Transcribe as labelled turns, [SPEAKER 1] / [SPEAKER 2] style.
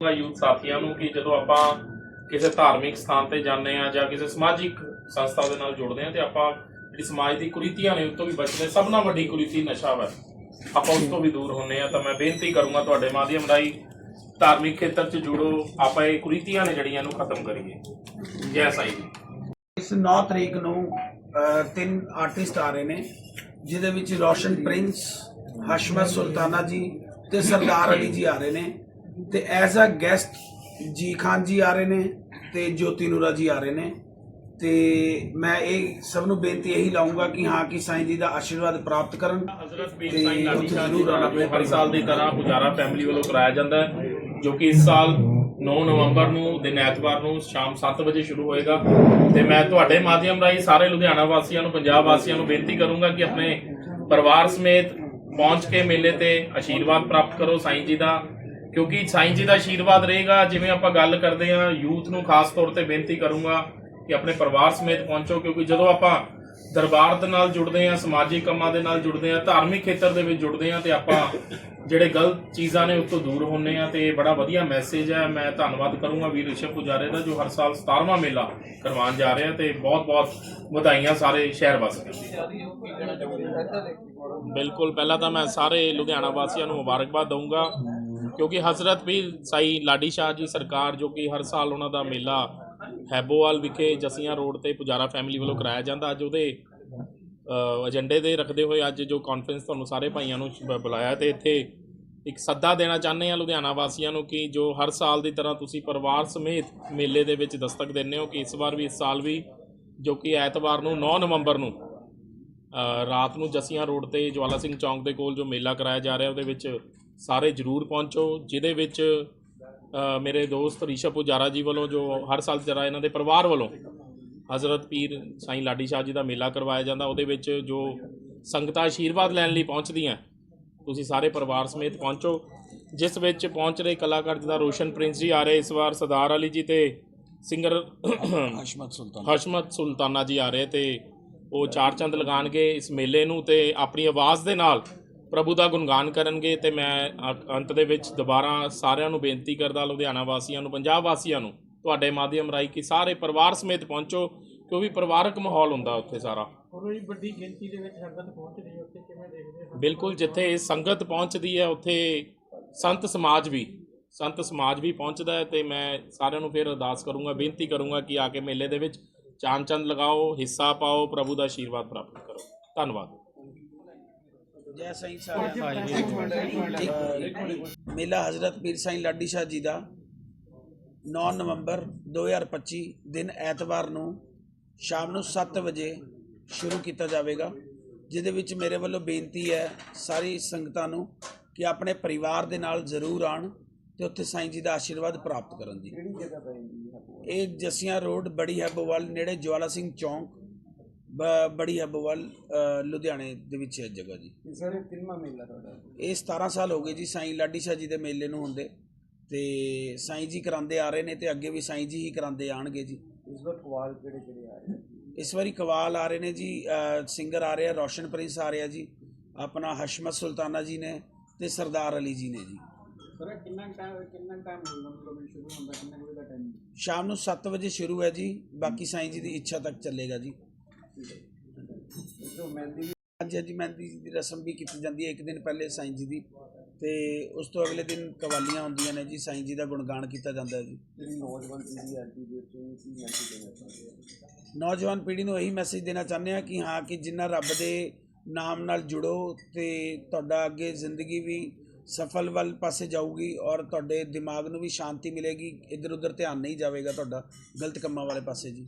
[SPEAKER 1] ਕਹੂੰਗਾ ਯੂਥ ਸਾਥੀਆਂ ਨੂੰ ਕਿ ਜਦੋਂ ਆਪਾਂ ਕਿਸੇ ਧਾਰਮਿਕ ਸਥਾਨ ਤੇ ਜਾਂਦੇ ਆ ਜਾਂ ਕਿਸੇ ਸਮਾਜਿਕ ਸੰਸਥਾ ਦੇ ਨਾਲ ਜੁੜਦੇ ਆ ਤੇ ਆਪਾਂ ਜਿਹੜੀ ਸਮਾਜ ਦੀ ਕੁਰੀਤੀਆਂ ਨੇ ਉਸ ਤੋਂ ਵੀ ਬਚਦੇ ਸਭ ਨਾਲ ਵੱਡੀ ਕੁਰੀਤੀ ਨਸ਼ਾ ਵਾ। ਆਪਾਂ ਉਸ ਤੋਂ ਵੀ ਦੂਰ ਹੁੰਨੇ ਆ ਤਾਂ ਮੈਂ ਬੇਨਤੀ ਕਰੂੰਗਾ ਤੁਹਾਡੇ ਮਾਧਿਅਮ ਰਾਹੀਂ ਧਾਰਮਿਕ ਖੇਤਰ 'ਚ ਜੁੜੋ, ਆਪਾਂ ਇਹ ਕੁਰੀਤੀਆਂ ਨੇ ਜਿਹੜੀਆਂ ਨੂੰ ਖਤਮ ਕਰੀਏ। ਜੈ ਸਾਈ ਜੀ।
[SPEAKER 2] ਇਸ 9 ਤਰੀਕ ਨੂੰ ਤਿੰਨ ਆਰਟਿਸਟ ਆ ਰਹੇ ਨੇ, ਜਿਹਦੇ ਵਿੱਚ ਰੋਸ਼ਨ ਪ੍ਰਿੰਸ, ਹਸ਼ਮਤ ਸੁਲਤਾਨਾ ਜੀ ਤੇ ਸਰਦਾਰ ਅਲੀ ਜੀ ਆ ਰਹੇ ਨੇ। ਤੇ ਐਜ਼ ਅ ਗੈਸਟ ਜੀ ਖਾਨ ਜੀ ਆ ਰਹੇ ਨੇ ਤੇ ਜੋਤੀ ਨੂਰਾ ਜੀ ਆ ਰਹੇ ਨੇ। ਤੇ ਮੈਂ ਇਹ ਸਭ ਨੂੰ ਬੇਨਤੀ ਇਹੀ ਲਾਉਂਗਾ ਕਿ ਹਾਂ ਕਿ ਸਾਈਂ ਜੀ ਦਾ ਆਸ਼ੀਰਵਾਦ ਪ੍ਰਾਪਤ ਕਰਨ।
[SPEAKER 1] ਹਜ਼ਰਤ ਸਾਈਂ ਲਾਡੀ ਸ਼ਾਹ ਜੀ ਦਾ ਆਪਣੇ ਹਰ ਸਾਲ ਦੀ ਤਰ੍ਹਾਂ ਪੁਜਾਰਾ ਫੈਮਿਲੀ ਵੱਲੋਂ ਕਰਾਇਆ ਜਾਂਦਾ ਹੈ ਜੋ ਕਿ ਇਸ ਸਾਲ 9 ਨਵੰਬਰ ਨੂੰ ਦਿਨ ਐਤਵਾਰ ਨੂੰ ਸ਼ਾਮ 7 ਵਜੇ ਸ਼ੁਰੂ ਹੋਏਗਾ। ਤੇ ਮੈਂ ਤੁਹਾਡੇ ਮਾਧਿਅਮ ਰਾਹੀਂ ਸਾਰੇ ਲੁਧਿਆਣਾ ਵਾਸੀਆਂ ਨੂੰ ਪੰਜਾਬ ਵਾਸੀਆਂ ਨੂੰ ਬੇਨਤੀ ਕਰੂੰਗਾ ਕਿ ਆਪਣੇ ਪਰਿਵਾਰ ਸਮੇਤ ਪਹੁੰਚ ਕੇ ਮੇਲੇ ਤੇ ਆਸ਼ੀਰਵਾਦ ਪ੍ਰਾਪਤ ਕਰੋ ਸਾਈਂ ਜੀ ਦਾ। ਕਿਉਂਕਿ ਸਾਈਂ ਜੀ ਦਾ ਆਸ਼ੀਰਵਾਦ ਰਹੇਗਾ, ਜਿਵੇਂ ਆਪਾਂ ਗੱਲ ਕਰਦੇ ਹਾਂ, ਯੂਥ ਨੂੰ ਖਾਸ ਤੌਰ ਤੇ ਬੇਨਤੀ ਕਰੂੰਗਾ ਕਿ ਆਪਣੇ ਪਰਿਵਾਰ ਸਮੇਤ ਪਹੁੰਚੋ, ਕਿਉਂਕਿ ਜਦੋਂ ਆਪਾਂ ਦਰਬਾਰ ਦੇ ਨਾਲ ਜੁੜਦੇ ਆ ਸਮਾਜਿਕ ਕੰਮਾਂ ਦੇ ਨਾਲ ਜੁੜਦੇ ਆ ਧਾਰਮਿਕ ਖੇਤਰ ਦੇ ਵਿੱਚ ਜੁੜਦੇ ਆ ਤੇ ਆਪਾਂ ਜਿਹੜੇ ਗਲਤ ਚੀਜ਼ਾਂ ਨੇ ਉਸ ਤੋਂ ਦੂਰ ਹੁੰਨੇ ਆ ਤੇ ਬੜਾ ਵਧੀਆ ਮੈਸੇਜ ਹੈ। ਮੈਂ ਧੰਨਵਾਦ ਕਰੂੰਗਾ ਵੀਰ ਰਿਸ਼ਵ ਪੁਜਾਰੇ ਦਾ, ਜੋ ਹਰ ਸਾਲ 17ਵਾਂ ਮੇਲਾ ਕਰਵਾਉਣ ਜਾ ਰਿਹਾ ਤੇ ਬਹੁਤ ਬਹੁਤ ਵਧਾਈਆਂ ਸਾਰੇ ਸ਼ਹਿਰ ਵਾਸੀਆਂ ਬਿਲਕੁਲ, ਪਹਿਲਾਂ ਤਾਂ ਮੈਂ ਸਾਰੇ ਲੁਧਿਆਣਾ ਵਾਸੀਆਂ ਨੂੰ ਮੁਬਾਰਕਬਾਦ ਦਊਂਗਾ। ਕਿਉਂਕਿ ਹਜ਼ਰਤ ਪੀਰ ਸਾਈ ਲਾਡੀ ਸ਼ਾਹ ਜੀ ਸਰਕਾਰ, ਜੋ ਕਿ ਹਰ ਸਾਲ ਉਹਨਾਂ ਦਾ ਮੇਲਾ ਹੈਬੋਵਾਲ ਵਿਖੇ ਜਸੀਆਂ ਰੋਡ ਤੇ ਪੁਜਾਰਾ ਫੈਮਿਲੀ ਵੱਲੋਂ ਕਰਾਇਆ ਜਾਂਦਾ, ਅੱਜ ਉਹਦੇ ਏਜੰਡੇ ਦੇ ਰੱਖਦੇ ਹੋਏ ਅੱਜ ਜੋ ਕਾਨਫਰੰਸ ਤੁਹਾਨੂੰ ਸਾਰੇ ਭਾਈਆਂ ਨੂੰ ਬੁਲਾਇਆ ਤੇ ਇੱਥੇ ਇੱਕ ਸੱਦਾ ਦੇਣਾ ਚਾਹੁੰਦੇ ਆ ਲੁਧਿਆਣਾ ਵਾਸੀਆਂ ਨੂੰ ਕਿ ਜੋ ਹਰ ਸਾਲ ਦੀ ਤਰ੍ਹਾਂ ਤੁਸੀਂ ਪਰਿਵਾਰ ਸਮੇਤ ਮੇਲੇ ਦੇ ਵਿੱਚ ਦਸਤਕ ਦਿੰਦੇ ਹੋ ਕਿ ਇਸ ਵਾਰ ਵੀ ਇਸ ਸਾਲ ਵੀ ਜੋ ਕਿ ਐਤਵਾਰ ਨੂੰ 9 ਨਵੰਬਰ ਨੂੰ ਰਾਤ ਨੂੰ ਜਸੀਆਂ ਰੋਡ ਤੇ ਜਵਾਲਾ ਸਿੰਘ ਚੌਂਕ ਦੇ ਕੋਲ ਜੋ ਮੇਲਾ ਕਰਾਇਆ ਜਾ ਰਿਹਾ, ਉਹਦੇ ਵਿੱਚ ਸਾਰੇ ਜਰੂਰ ਪਹੁੰਚੋ ਜਿਹਦੇ ਵਿੱਚ ਮੇਰੇ ਦੋਸਤ ਰਿਸ਼ਵ ਪੁਜਾਰਾ ਜੀ ਵੱਲੋਂ ਜੋ ਹਰ ਸਾਲ ਤਰ੍ਹਾਂ ਇਹਨਾਂ ਦੇ ਪਰਿਵਾਰ ਵੱਲੋਂ ਹਜ਼ਰਤ ਪੀਰ ਸਾਈਂ ਲਾਡੀ ਸ਼ਾਹ ਜੀ ਦਾ ਮੇਲਾ ਕਰਵਾਇਆ ਜਾਂਦਾ ਉਹਦੇ ਵਿੱਚ ਜੋ ਸੰਗਤਾਂ ਆਸ਼ੀਰਵਾਦ ਲੈਣ ਲਈ ਪਹੁੰਚਦੀਆਂ ਤੁਸੀਂ ਸਾਰੇ ਪਰਿਵਾਰ ਸਮੇਤ ਪਹੁੰਚੋ ਜਿਸ ਵਿੱਚ ਪਹੁੰਚ ਰਹੇ ਕਲਾਕਾਰ ਜਿਹਦਾ ਰੋਸ਼ਨ ਪ੍ਰਿੰਸ ਜੀ ਆ ਰਹੇ ਇਸ ਵਾਰ ਸਰਦਾਰ ਅਲੀ ਜੀ ਤੇ ਸਿੰਗਰ
[SPEAKER 2] ਹਸ਼ਮਤ ਸੁਲਤਾਨ।
[SPEAKER 1] ਹਸ਼ਮਤ ਸੁਲਤਾਨਾ ਜੀ ਆ ਰਹੇ ਤੇ ਉਹ ਚਾਰ ਚੰਦ ਲਗਾਣਗੇ ਇਸ ਮੇਲੇ ਨੂੰ ਤੇ ਆਪਣੀ ਆਵਾਜ਼ ਦੇ ਨਾਲ ਪ੍ਰਭੂ ਦਾ ਗੁਣਗਾਨ ਕਰਨਗੇ ਤੇ ਮੈਂ ਅ- ਅੰਤ ਦੇ ਵਿੱਚ ਦੁਬਾਰਾ ਸਾਰਿਆਂ ਨੂੰ ਬੇਨਤੀ ਕਰਦਾ ਲੁਧਿਆਣਾ ਵਾਸੀਆਂ ਨੂੰ ਪੰਜਾਬ ਵਾਸੀਆਂ ਨੂੰ ਤੁਹਾਡੇ ਮਾਧਿਅਮ ਰਾਹੀਂ ਕਿ ਸਾਰੇ ਪਰਿਵਾਰ ਸਮੇਤ ਪਹੁੰਚੋ ਕਿਉਂਕਿ ਪਰਿਵਾਰਕ ਮਾਹੌਲ ਹੁੰਦਾ ਉੱਥੇ ਸਾਰਾ।
[SPEAKER 3] ਕੋਈ ਵੱਡੀ ਗਿਣਤੀ ਦੇ ਵਿੱਚ ਸੰਗਤ ਪਹੁੰਚ ਰਹੀ ਹੈ ਉੱਥੇ ਕਿਵੇਂ ਦੇਖਦੇ ਹੋ?
[SPEAKER 1] ਬਿਲਕੁਲ ਜਿੱਥੇ ਸੰਗਤ ਪਹੁੰਚਦੀ ਹੈ ਉੱਥੇ ਸੰਤ ਸਮਾਜ ਵੀ ਸੰਤ ਸਮਾਜ ਵੀ ਪਹੁੰਚਦਾ ਹੈ ਤੇ ਮੈਂ ਸਾਰਿਆਂ ਨੂੰ ਫਿਰ ਅਰਦਾਸ ਕਰੂੰਗਾ ਬੇਨਤੀ ਕਰੂੰਗਾ ਕਿ ਆ ਕੇ ਮੇਲੇ ਦੇ ਵਿੱਚ ਚਾਨ ਚੰਦ ਲਗਾਓ ਹਿੱਸਾ ਪਾਓ ਪ੍ਰਭੂ ਦਾ ਆਸ਼ੀਰਵਾਦ ਪ੍ਰਾਪਤ ਕਰੋ। ਧੰਨਵਾਦ।
[SPEAKER 2] ਜੈ ਸਾਈਂ ਸਾਹਿਬ ਮੇਲਾ ਹਜ਼ਰਤ ਪੀਰ ਸਾਈਂ ਲਾਡੀ ਸ਼ਾਹ ਜੀ ਦਾ 9 ਨਵੰਬਰ 2025 ਦਿਨ ਐਤਵਾਰ ਨੂੰ ਸ਼ਾਮ ਨੂੰ 7 ਵਜੇ ਸ਼ੁਰੂ ਕੀਤਾ ਜਾਵੇਗਾ ਜਿਹਦੇ ਵਿੱਚ ਮੇਰੇ ਵੱਲੋਂ ਬੇਨਤੀ ਹੈ ਸਾਰੀ ਸੰਗਤਾਂ ਨੂੰ ਕਿ ਆਪਣੇ ਪਰਿਵਾਰ ਦੇ ਨਾਲ ਜ਼ਰੂਰ ਆਣ ਤੇ ਉੱਥੇ ਸਾਈਂ ਜੀ ਦਾ ਆਸ਼ੀਰਵਾਦ ਪ੍ਰਾਪਤ ਕਰਨ ਜੀ। ਇਹ ਜਸੀਆਂ ਰੋਡ ਬੜੀ ਹੈਬੋਵਾਲ ਨੇੜੇ ਜਵਾਲਾ ਸਿੰਘ ਚੌਂਕ। ਬੜੀ ਹੈਬੋਵਾਲ ਲੁਧਿਆਣੇ ਦੇ ਵਿੱਚ ਹੈ ਜਗ੍ਹਾ ਜੀ।
[SPEAKER 3] ਸਰ ਕਿੰਨਾ ਮੇਲਾ ਤੁਹਾਡਾ?
[SPEAKER 2] ਇਹ 17 ਸਾਲ ਹੋ ਗਏ ਜੀ ਸਾਈਂ ਲਾਡੀ ਸ਼ਾਹ ਜੀ ਦੇ ਮੇਲੇ ਨੂੰ ਹੁੰਦੇ। ਤੇ ਸਾਈਂ ਜੀ ਕਰਾਉਂਦੇ ਆ ਰਹੇ ਨੇ ਤੇ ਅੱਗੇ ਵੀ ਸਾਈਂ ਜੀ ਹੀ ਕਰਾਉਂਦੇ ਆਣਗੇ ਜੀ।
[SPEAKER 3] ਇਸ ਵਾਰ ਕਵਾਲ ਕਿਹੜੇ ਕਿਹੜੇ ਆ ਰਹੇ
[SPEAKER 2] ਇਸ ਵਾਰੀ ਕਵਾਲ ਆ ਰਹੇ ਨੇ ਜੀ ਸਿੰਗਰ ਆ ਰਹੇ ਆ ਰੋਸ਼ਨ ਪ੍ਰਿੰਸ ਆ ਰਿਹਾ ਜੀ ਆਪਣਾ ਹਸ਼ਮਤ ਸੁਲਤਾਨਾ ਜੀ ਨੇ ਤੇ ਸਰਦਾਰ ਅਲੀ ਜੀ ਨੇ ਜੀ।
[SPEAKER 3] ਸਰ ਕਿੰਨਾ ਟਾਈਮ ਕਿੰਨਾ ਟਾਈਮ ਮਤਲਬ ਇਹ ਸ਼ੁਰੂ ਹੁੰਦਾ ਕਿੰਨੇ ਵਜੇ ਦਾ ਟਾਈਮ
[SPEAKER 2] ਸ਼ਾਮ ਨੂੰ 7 ਵਜੇ ਸ਼ੁਰੂ ਹੈ ਜੀ ਬਾਕੀ ਸਾਈਂ ਜੀ ਦੀ ਇੱਛਾ ਤੱਕ ਚੱਲੇਗਾ ਜੀ।
[SPEAKER 3] ਜੋ ਮਹਿੰਦੀ
[SPEAKER 2] ਹਾਂਜੀ ਹਾਂਜੀ ਮਹਿੰਦੀ ਦੀ ਰਸਮ ਵੀ ਕੀਤੀ ਜਾਂਦੀ ਹੈ। ਇੱਕ ਦਿਨ ਪਹਿਲੇ ਸਾਈਂ ਜੀ ਦੀ। ਤੇ ਉਸ ਤੋਂ ਅਗਲੇ ਦਿਨ ਕਵਾਲੀਆਂ ਹੁੰਦੀਆਂ ਨੇ ਜੀ। ਸਾਈਂ ਜੀ ਦਾ ਗੁਣਗਾਨ ਕੀਤਾ ਜਾਂਦਾ ਹੈ ਜੀ।
[SPEAKER 3] ਜਿਹੜੀ ਨੌਜਵਾਨ ਪੀੜ੍ਹੀ ਹੈ ਜੀ ਦੇ ਤੋਂ ਕੀ ਮੈਸੇਜ ਦੇਣਾ ਚਾਹੁੰਦੇ ਹੋ
[SPEAKER 2] ਨੌਜਵਾਨ ਪੀੜ੍ਹੀ ਨੂੰ ਇਹੀ ਮੈਸੇਜ ਦੇਣਾ ਚਾਹੁੰਦੇ ਹਾਂ ਕਿ ਹਾਂ ਕਿ ਜਿੰਨਾ ਰੱਬ ਦੇ ਨਾਮ ਨਾਲ ਜੁੜੋ ਤੇ ਤੁਹਾਡਾ ਅੱਗੇ ਜ਼ਿੰਦਗੀ ਵੀ ਸਫਲ ਵੱਲ ਪਾਸੇ ਜਾਊਗੀ ਔਰ ਤੁਹਾਡੇ ਦਿਮਾਗ ਨੂੰ ਵੀ ਸ਼ਾਂਤੀ ਮਿਲੇਗੀ। ਇੱਧਰ ਉੱਧਰ ਧਿਆਨ ਨਹੀਂ ਜਾਵੇਗਾ ਤੁਹਾਡਾ। ਗਲਤ ਕੰਮਾਂ ਵਾਲੇ ਪਾਸੇ ਜੀ।